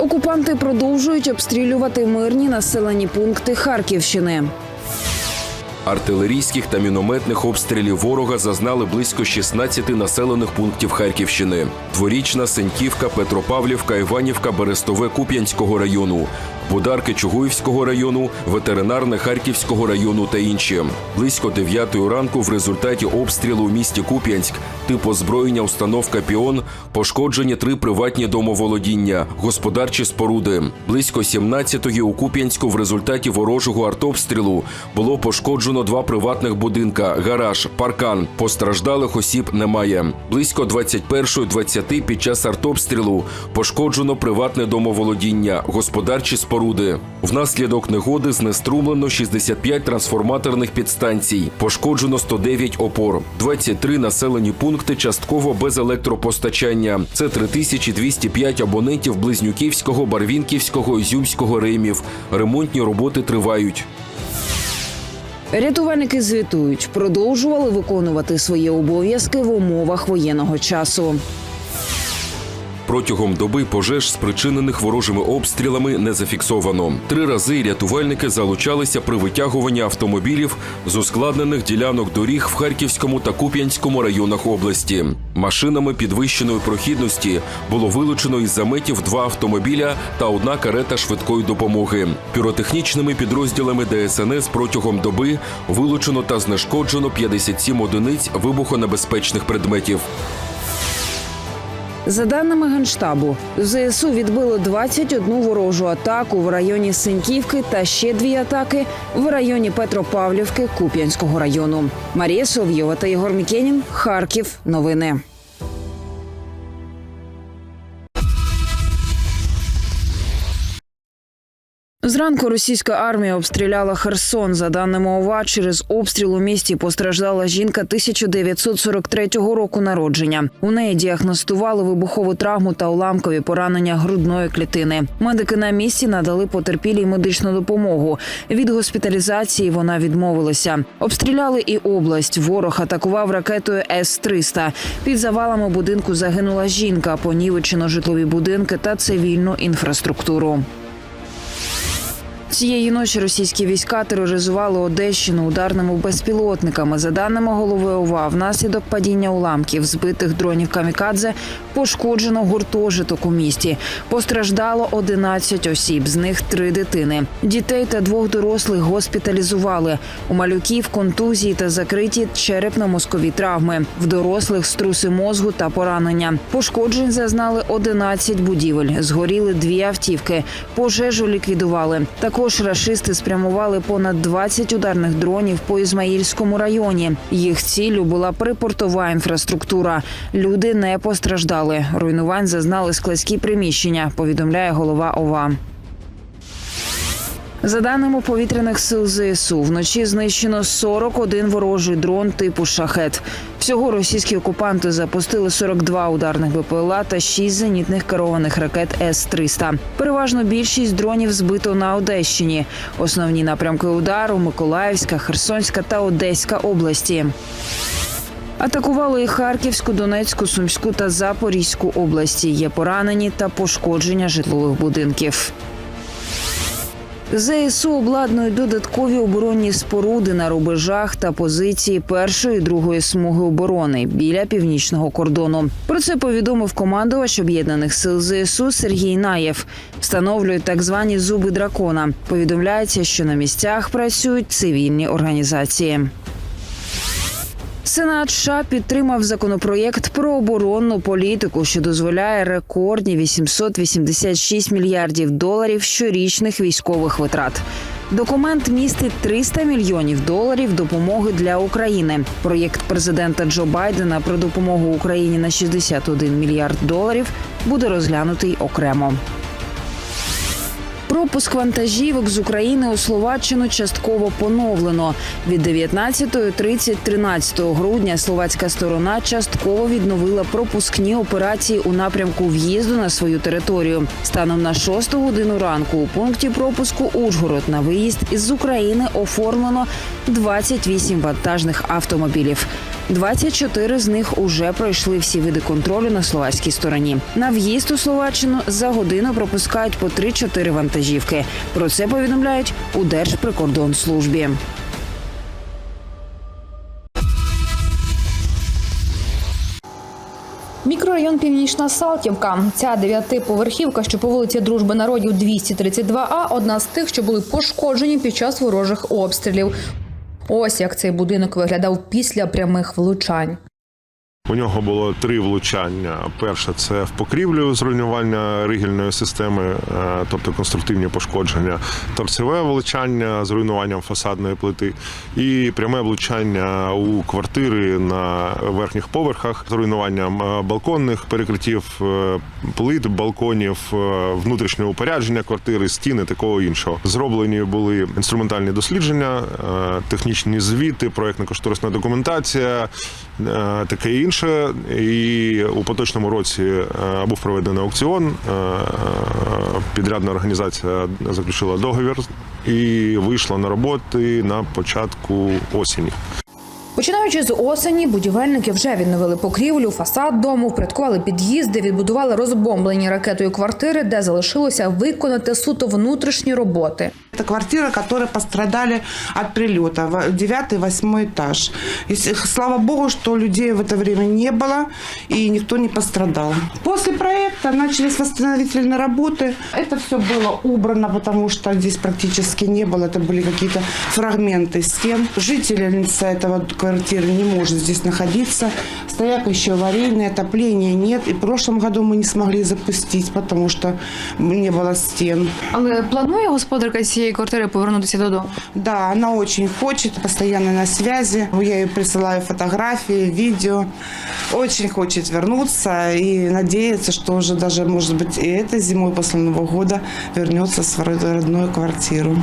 Окупанти продовжують обстрілювати мирні населені пункти Харківщини. Артилерійських та мінометних обстрілів ворога зазнали близько 16 населених пунктів Харківщини: Дворічна, Сеньківка, Петропавлівка, Іванівка, Берестове Куп'янського району, Бударки Чугуївського району, ветеринарне Харківського району та інші. Близько 9 ранку в результаті обстрілу у місті Куп'янськ тип озброєння установка Піон пошкоджені три приватні домоволодіння, господарчі споруди. Близько 17-ї у Куп'янську в результаті ворожого артобстрілу було пошкоджено два приватних будинка, гараж, паркан. Постраждалих осіб немає. Близько 21.20 під час артобстрілу пошкоджено приватне домоволодіння, господарчі споруди. Внаслідок негоди знеструмлено 65 трансформаторних підстанцій, пошкоджено 109 опор, 23 населені пункти частково без електропостачання. Це 3205 абонентів Близнюківського, Барвінківського, Ізюмського реймів. Ремонтні роботи тривають. Рятувальники звітують, продовжували виконувати свої обов'язки в умовах воєнного часу. Протягом доби пожеж, спричинених ворожими обстрілами, не зафіксовано. Три рази рятувальники залучалися при витягуванні автомобілів з ускладнених ділянок доріг в Харківському та Куп'янському районах області. Машинами підвищеної прохідності було вилучено із заметів два автомобіля та одна карета швидкої допомоги. Піротехнічними підрозділами ДСНС протягом доби вилучено та знешкоджено 57 одиниць вибухонебезпечних предметів. За даними генштабу, ЗСУ відбило 21 ворожу атаку в районі Синьківки та ще дві атаки в районі Петропавлівки Куп'янського району. Марія Сов'єва та Єгор Мікенін. Харків. Новини. Зранку російська армія обстріляла Херсон. За даними ОВА, через обстріл у місті постраждала жінка 1943 року народження. У неї діагностували вибухову травму та уламкові поранення грудної клітини. Медики на місці надали потерпілій медичну допомогу. Від госпіталізації вона відмовилася. Обстріляли і область. Ворог атакував ракетою С-300. Під завалами будинку загинула жінка, понівечено житлові будинки та цивільну інфраструктуру. Цієї ночі російські війська тероризували Одещину ударними безпілотниками. За даними голови ОВА, внаслідок падіння уламків збитих дронів камікадзе пошкоджено гуртожиток у місті. Постраждало 11 осіб, з них три дитини. Дітей та двох дорослих госпіталізували. У малюків контузії та закриті черепно-мозкові травми. В дорослих струси мозгу та поранення. Пошкоджень зазнали 11 будівель. Згоріли дві автівки. Пожежу ліквідували. Також рашисти спрямували понад 20 ударних дронів по Ізмаїльському районі. Їх ціллю була припортова інфраструктура. Люди не постраждали. Руйнувань зазнали складські приміщення. Повідомляє голова ОВА. За даними повітряних сил ЗСУ, вночі знищено 41 ворожий дрон типу шахет. Всього російські окупанти запустили 42 ударних БПЛА та 6 зенітних керованих ракет С-300. Переважно більшість дронів збито на Одещині. Основні напрямки удару Миколаївська, Херсонська та Одеська області. Атакували і Харківську, Донецьку, Сумську та Запорізьку області. Є поранені та пошкодження житлових будинків. ЗСУ обладнують додаткові оборонні споруди на рубежах та позиції першої і другої смуги оборони біля північного кордону. Про це повідомив командувач об'єднаних сил ЗСУ Сергій Наєв. Встановлюють так звані зуби дракона. Повідомляється, що на місцях працюють цивільні організації. Сенат США підтримав законопроєкт про оборонну політику, що дозволяє рекордні 886 мільярдів доларів щорічних військових витрат. Документ містить 300 мільйонів доларів допомоги для України. Проєкт президента Джо Байдена про допомогу Україні на 61 мільярд доларів буде розглянутий окремо. Пропуск вантажівок з України у Словаччину частково поновлено. Від 19.30 13 грудня словацька сторона частково відновила пропускні операції у напрямку в'їзду на свою територію. Станом на 6 годину ранку у пункті пропуску Ужгород на виїзд із України оформлено 28 вантажних автомобілів. 24 з них уже пройшли всі види контролю на словацькій стороні. На в'їзд у Словаччину за годину пропускають по 3-4 вантажівки. Про це повідомляють у Держприкордонслужбі. Мікрорайон Північна Салтівка. Ця дев'ятиповерхівка, що по вулиці Дружби народів 232А, одна з тих, що були пошкоджені під час ворожих обстрілів. Ось як цей будинок виглядав після прямих влучань. У нього було три влучання. Перше це в покрівлю зруйнування ригельної системи, е, тобто конструктивні пошкодження, торцеве влучання з руйнуванням фасадної плити, і пряме влучання у квартири на верхніх поверхах з руйнуванням балконних перекриттів, е, плит, балконів, е, внутрішнього упорядження квартири, стіни, такого іншого. Зроблені були інструментальні дослідження, технічні звіти, проектно-кошторисна документація, е, таке інше. І у поточному році е, був проведений аукціон. е, Підрядна організація заключила договір і вийшла на роботи на початку осені. Починаючи з осені, будівельники вже відновили покрівлю, фасад дому, впорядкували під'їзди, відбудували розбомблені ракетою квартири, де залишилося виконати суто внутрішні роботи. Это квартиры, которые пострадали от прилета. в- Девятый, восьмой этаж. И с- слава богу, что людей в это время не было и никто не пострадал. После проекта начались восстановительные работы. Это все было убрано, потому что здесь практически не было. Это были какие-то фрагменты стен. Жительница этого квартиры не может здесь находиться. Стояк еще аварийный, отопления нет. И в прошлом году мы не смогли запустить, потому что не было стен. Але планує господарка цієї квартири повернутися додому? Да, она очень хочет, постоянно на связи. Я ей присылаю фотографии, видео. Очень хочет вернуться и надеется, что уже даже, может быть, и этой зимой после Нового года вернется в свою родную квартиру.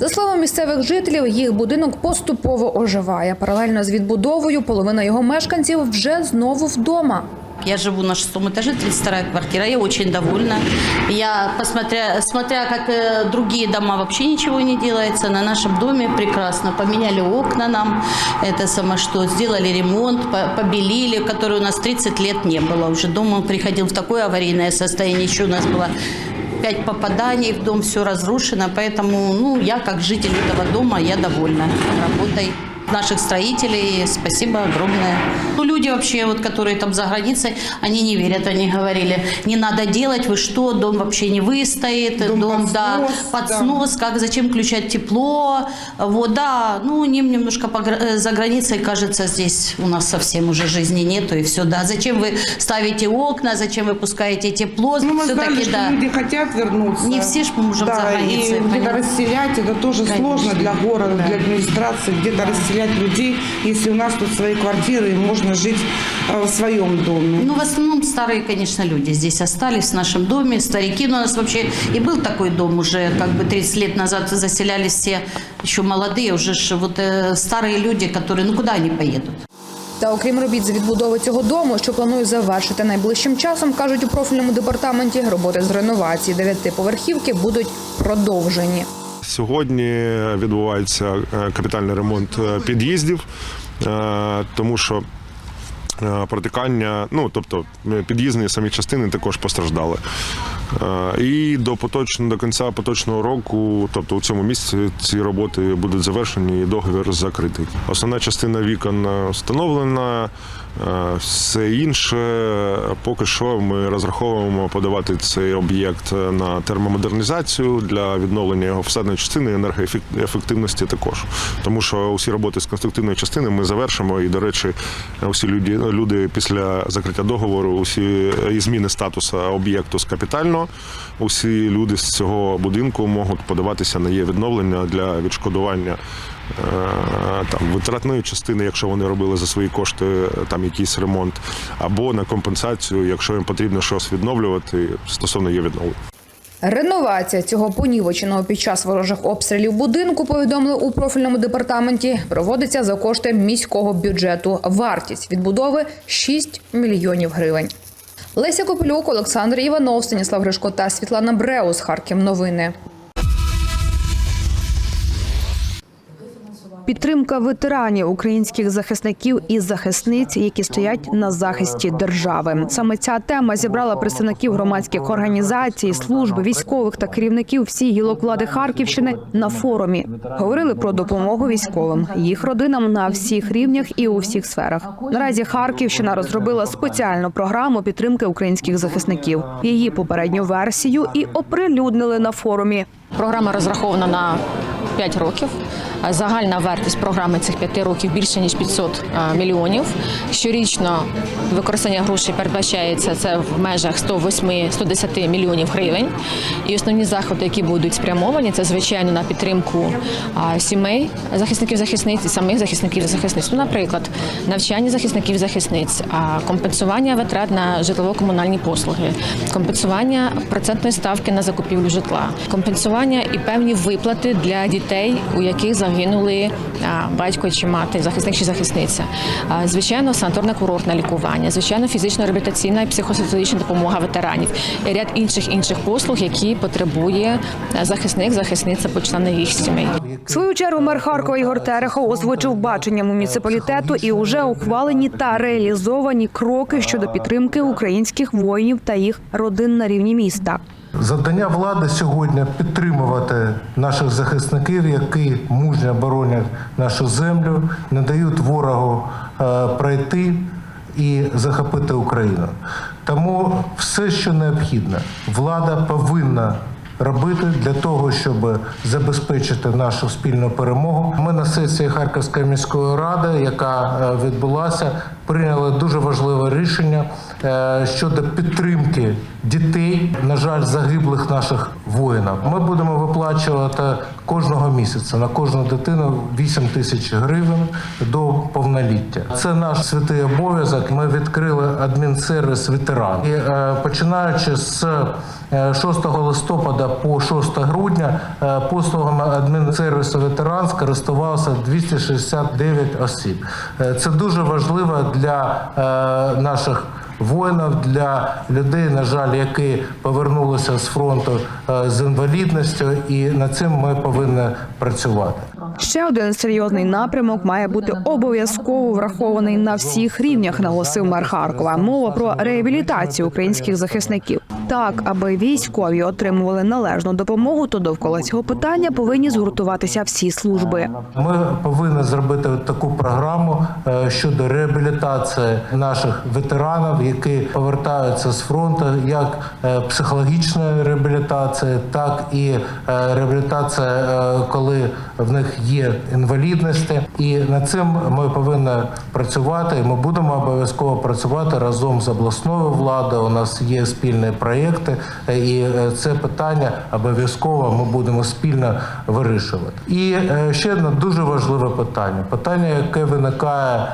За словами місцевих жителів, їх будинок поступово оживає. Паралельно з відбудовою половина його мешканців вже знову вдома. Я живу на шестом этаже, 32 квартира, я очень довольна. Я, посмотря, смотря как э, другие дома, вообще ничего не делается, на нашем доме прекрасно. Поменяли окна нам, это самое что, сделали ремонт, по- побелили, который у нас 30 лет не было. Уже дом приходил в такое аварийное состояние, еще у нас было пять попаданий в дом, все разрушено, поэтому, ну, я как житель этого дома, я довольна работой наших строителей. Спасибо огромное. Ну, люди вообще, вот, которые там за границей, они не верят. Они говорили, не надо делать, вы что, дом вообще не выстоит, Дом дом, под да, снос, под да. снос, как, зачем включать тепло, вот, да, ну, ним немножко по э, за границей, кажется, здесь у нас совсем уже жизни нету, и все, да, зачем вы ставите окна, зачем вы пускаете тепло, Ну, мы знали, все-таки, что да. люди хотят вернуться. Не все ж мы можем да, за границей, И где-то расселять, это тоже Конечно. сложно для города, Да. для администрации, где-то расселять людей, если у нас тут свои квартиры и можно жить э, в своем доме. Ну, в основном старые, конечно, люди здесь остались в нашем доме, старики. Но у нас вообще и был такой дом уже, как бы 30 лет назад заселялись все еще молодые, уже ж вот э, старые люди, которые, ну, куда они поедут? Та окрім робіт з відбудови цього дому, що планують завершити найближчим часом, кажуть у профільному департаменті, роботи з реновації дев'ятиповерхівки будуть продовжені. Сьогодні відбувається е, капітальний ремонт е, під'їздів, е, тому що протикання, ну тобто е, під'їзні самі частини також постраждали. Е, І до поточ... до кінця поточного року, тобто у цьому місці, ці роботи будуть завершені і договір закритий. Основна частина вікон е, встановлена, е, все інше поки що ми розраховуємо подавати цей об'єкт на термомодернізацію для відновлення його фасадної частини енергоефективності також. Тому що усі роботи з конструктивної частини ми завершимо. І, до речі, усі люди, люди після закриття договору, усі і зміни статусу об'єкту з капітального, усі люди з цього будинку можуть подаватися на є відновлення для відшкодування. е, Там витратної частини, якщо вони робили за свої кошти е, там якийсь ремонт, або на компенсацію, якщо їм потрібно щось відновлювати стосовно є відновлення. Реновація цього понівеченого під час ворожих обстрілів будинку повідомили у профільному департаменті. Проводиться за кошти міського бюджету. Вартість відбудови 6 мільйонів гривень. Леся Копилюк, Олександр Іванов, Станіслав Гришко та Світлана Бреус. Харків. Новини. Підтримка ветеранів, українських захисників і захисниць, які стоять на захисті держави. Саме ця тема зібрала представників громадських організацій, служб, військових та керівників всіх гілок влади Харківщини на форумі. Говорили про допомогу військовим, їх родинам на всіх рівнях і у всіх сферах. Наразі Харківщина розробила спеціальну програму підтримки українських захисників. Її попередню версію і оприлюднили на форумі. Програма розрахована на 5 років. Загальна вартість програми цих 5 років більше ніж 500 мільйонів. Щорічно використання грошей передбачається це в межах 108-110 мільйонів гривень. І основні заходи, які будуть спрямовані, це звичайно на підтримку сімей захисників захисниць і самих захисників захисниць. Ну, наприклад, навчання захисників захисниць, компенсування витрат на житлово-комунальні послуги, компенсування процентної ставки на закупівлю житла, компенсування і певні виплати для дітей, у яких загинули батько чи мати, захисник чи захисниця. Звичайно, санаторно-курортне лікування, звичайно, фізично-реабілітаційна і психосоціологічна допомога ветеранів і ряд інших інших послуг, які потребує захисник, захисниця по члени їх сімей. Свою чергу мер Харкова Ігор Терехов озвучив бачення муніципалітету і уже ухвалені та реалізовані кроки щодо підтримки українських воїнів та їх родин на рівні міста. Завдання влади сьогодні підтримувати наших захисників, які мужньо боронять нашу землю, не дають ворогу е, пройти і захопити Україну. Тому все, що необхідно, влада повинна робити для того, щоб забезпечити нашу спільну перемогу. Ми на сесії Харківської міської ради, яка е, відбулася, прийняли дуже важливе рішення е, щодо підтримки дітей, на жаль, загиблих наших воїнів. Ми будемо виплачувати кожного місяця на кожну дитину 8 тисяч гривень до повноліття. Це наш святий обов'язок. Ми відкрили адмінсервіс ветеран. І е, починаючи з е, 6 листопада по 6 грудня е, послугами адмінсервісу ветеран скористувалося 269 осіб. Е, Це дуже важливо для е, наших воїнів, для людей, на жаль, які повернулися з фронту е, з інвалідністю, і над цим ми повинні працювати. Ще один серйозний напрямок має бути обов'язково врахований на всіх рівнях, наголосив мер Харкова. Мова про реабілітацію українських захисників. Так, аби військові отримували належну допомогу, то довкола цього питання повинні згуртуватися всі служби. Ми повинні зробити таку програму е, щодо реабілітації наших ветеранів, які повертаються з фронту, як е, психологічна реабілітація, так і е, реабілітація, коли в них є інвалідності. І над цим ми повинні працювати. Ми будемо обов'язково працювати разом з обласною владою. У нас є спільні проєкти, е, і е, це питання обов'язково ми будемо спільно вирішувати. І е, ще одне дуже важливе питання: питання, яке виникає,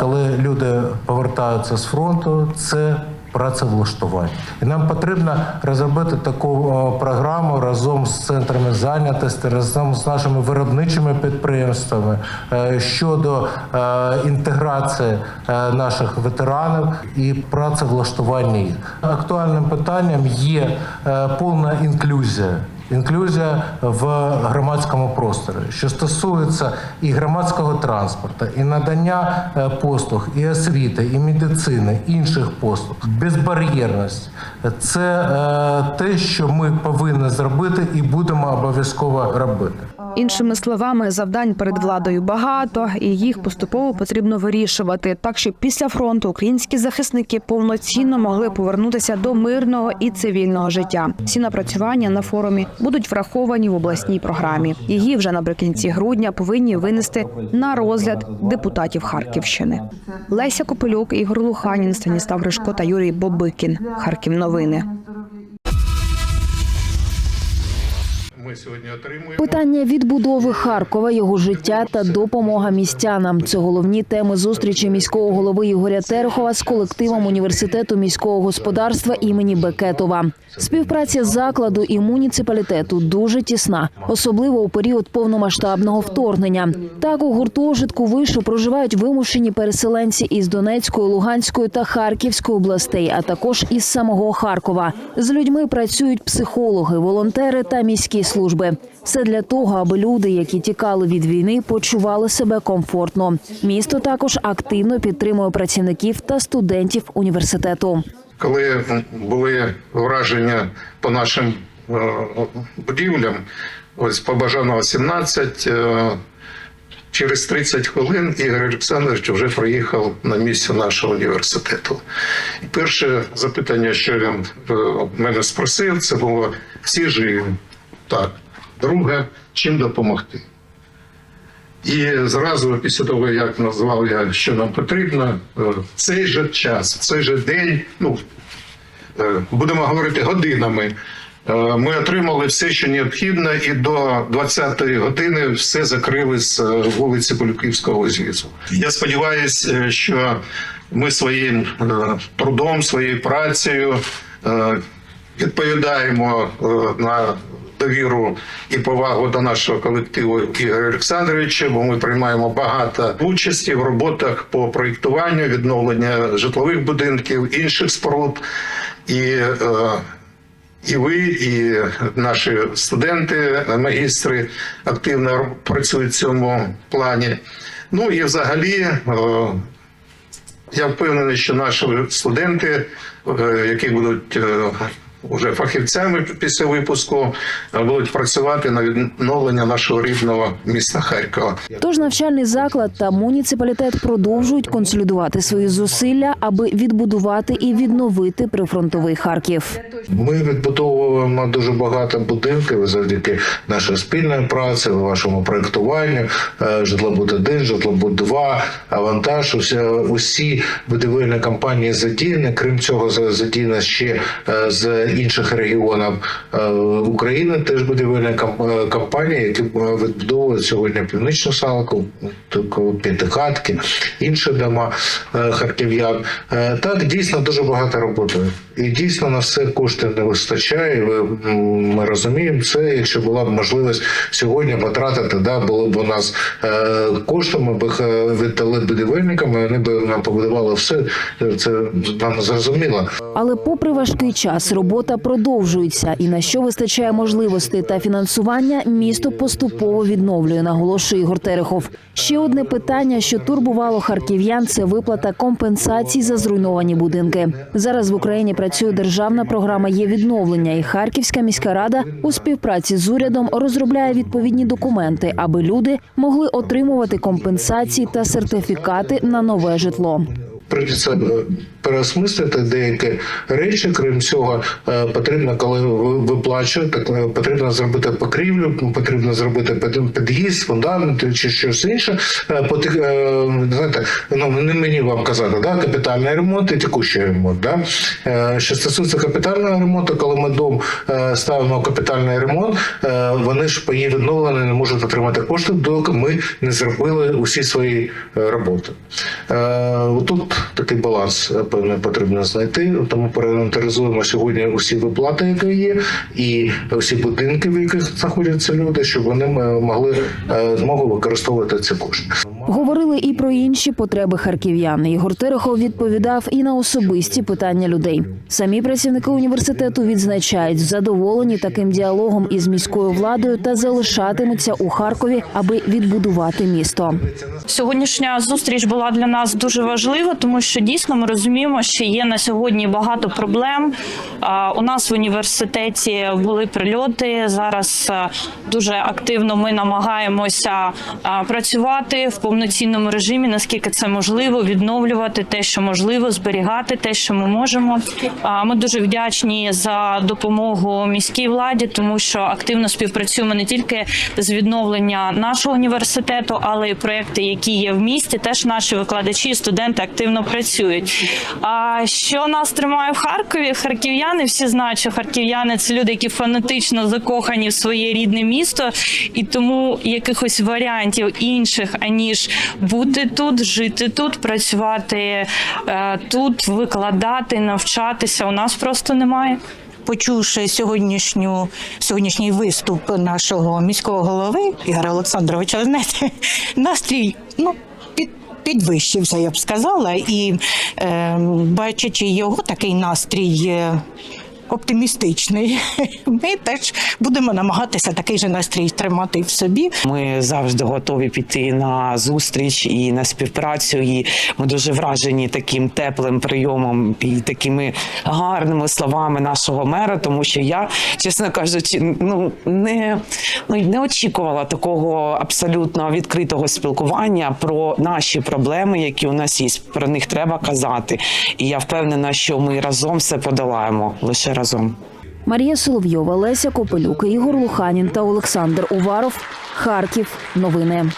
коли люди повертаються з фронту, це працевлаштування. І нам потрібно розробити таку програму разом з центрами зайнятості, разом з нашими виробничими підприємствами е, щодо е, інтеграції е, наших ветеранів і працевлаштування їх. Актуальним питанням є е, повна інклюзія. Інклюзія в громадському просторі, що стосується і громадського транспорту, і надання е, послуг, і освіти, і медицини, інших послуг, безбар'єрність це е, те, що ми повинні зробити і будемо обов'язково робити. Іншими словами, завдань перед владою багато, і їх поступово потрібно вирішувати, так щоб після фронту українські захисники повноцінно могли повернутися до мирного і цивільного життя. Всі напрацювання на форумі будуть враховані в обласній програмі. Її вже наприкінці грудня повинні винести на розгляд депутатів Харківщини. Леся Копилюк, Ігор Луханін, Станіслав Гришко та Юрій Бобикін. Харків новини. Ми сьогодні отримуємо. Питання відбудови Харкова, його життя та допомога містянам. Це головні теми зустрічі міського голови Ігоря Терехова з колективом університету міського господарства імені Бекетова. Співпраця закладу і муніципалітету дуже тісна, особливо у період повномасштабного вторгнення. Так у гуртожитку вишу проживають вимушені переселенці із Донецької, Луганської та Харківської областей, а також із самого Харкова. З людьми працюють психологи, волонтери та міські служби. Служби. Все для того, аби люди, які тікали від війни, почували себе комфортно. Місто також активно підтримує працівників та студентів університету. коли були враження по нашим е, будівлям, ось по Бажанова 17, е, через 30 хвилин Ігор Олександрович вже приїхав на місце нашого університету. Перше запитання, що він е, мене спросив, це було всі живі. Так. Друге, чим допомогти. І зразу після того, як назвав я, що нам потрібно, е, в цей же час, в цей же день, ну е, будемо говорити годинами. е, Ми отримали все, що необхідно, і до 20-ї години все закрили з е, вулиці Полюківського зв'язку. Я сподіваюся, що ми своїм е, трудом, своєю працею е, відповідаємо е, на довіру і повагу до нашого колективу Ігоря Олександровича, бо ми приймаємо багато участі в роботах по проєктуванню, відновлення житлових будинків, інших споруд. І, е, і ви, і наші студенти, магістри активно працюють в цьому плані. Ну і взагалі. е, я впевнений, що наші студенти, е, які будуть уже фахівцями після випуску, будуть працювати на відновлення нашого рідного міста Харкова. Тож навчальний заклад та муніципалітет продовжують консолідувати свої зусилля, аби відбудувати і відновити прифронтовий Харків. Ми відбудовуємо дуже багато будинків завдяки нашій спільної праці, вашому проєктуванню. Е, Житлобуд 1 житлобуд 2 авантаж. Усі, усі будівельні компанії задіяні. Крім цього, за- задіяно ще е, з інших регіонів е, України. Теж буде ком- е, компанії, які е, відбудовують сьогодні північну салку, п'ятихатки, інші дома е, харків'ян. Е, Так, дійсно дуже багато роботи. І дійсно на все коштів не вистачає. Ви, ми розуміємо це. Якщо була б можливість сьогодні потратити, да, було б у нас е, кошти, ми б е, віддали будівельникам, вони б нам побудували все. Це нам зрозуміло. Але, попри важкий час, робота продовжується, і на що вистачає можливостей та фінансування, місто поступово відновлює, наголошує Ігор Терехов. Ще одне питання, що турбувало харків'ян, це виплата компенсацій за зруйновані будинки. Зараз в Україні працює державна програма є відновлення, і Харківська міська рада у співпраці з урядом розробляє відповідні документи, аби люди могли отримувати компенсації та сертифікати на нове житло. Переосмислити деякі речі. Крім цього, е, потрібно, коли ви виплачуєте, так е, потрібно зробити покрівлю, потрібно зробити під'їзд, фундамент чи щось інше. Е, Знаєте, ну не мені вам казати, да, капітальний ремонт і текущий ремонт. Да? Що стосується капітального ремонту, коли ми дом ставимо капітальний ремонт, вони ж по її відновленню не можуть отримати кошти, доки ми не зробили усі свої роботи. Тут такий баланс е, потрібно знайти, тому проінвентаризуємо сьогодні усі виплати, які є, і всі будинки, в яких знаходяться люди, щоб вони могли е, змогу використовувати ці кошти. Говорили і про інші потреби харків'ян. Ігор Терехов відповідав і на особисті питання людей. Самі працівники університету відзначають задоволені таким діалогом із міською владою та залишатимуться у Харкові, аби відбудувати місто. Сьогоднішня зустріч була для нас дуже важлива, тому що дійсно ми розуміємо, що є на сьогодні багато проблем. У нас в університеті були прильоти. Зараз дуже активно ми намагаємося працювати в повноцінному режимі, наскільки це можливо, відновлювати те, що можливо, зберігати те, що ми можемо. Ми дуже вдячні за допомогу міській владі, тому що активно співпрацюємо не тільки з відновлення нашого університету, але й проекти, які є в місті. Теж наші викладачі, і студенти активно працюють. А що нас тримає в Харкові? Харків'яни всі знають, що харків'яни це люди, які фанатично закохані в своє рідне місто, і тому якихось варіантів інших аніж бути тут, жити тут, працювати е, тут, викладати, навчатися. У нас просто немає. Почувши сьогоднішню сьогоднішній виступ нашого міського голови Ігоря Олександровича, знаєте, настрій ну. Підвищився, я б сказала, і е, бачачи його такий настрій, оптимістичний. Ми теж будемо намагатися такий же настрій тримати в собі. Ми завжди готові піти на зустріч і на співпрацю. І ми дуже вражені таким теплим прийомом і такими гарними словами нашого мера. Тому що я, чесно кажучи, ну не, ну не очікувала такого абсолютно відкритого спілкування про наші проблеми, які у нас є. Про них треба казати. І я впевнена, що ми разом все подолаємо лише разом. Марія Соловйова, Леся Копелюк, Ігор Луханін та Олександр Уваров. Харків. Новини.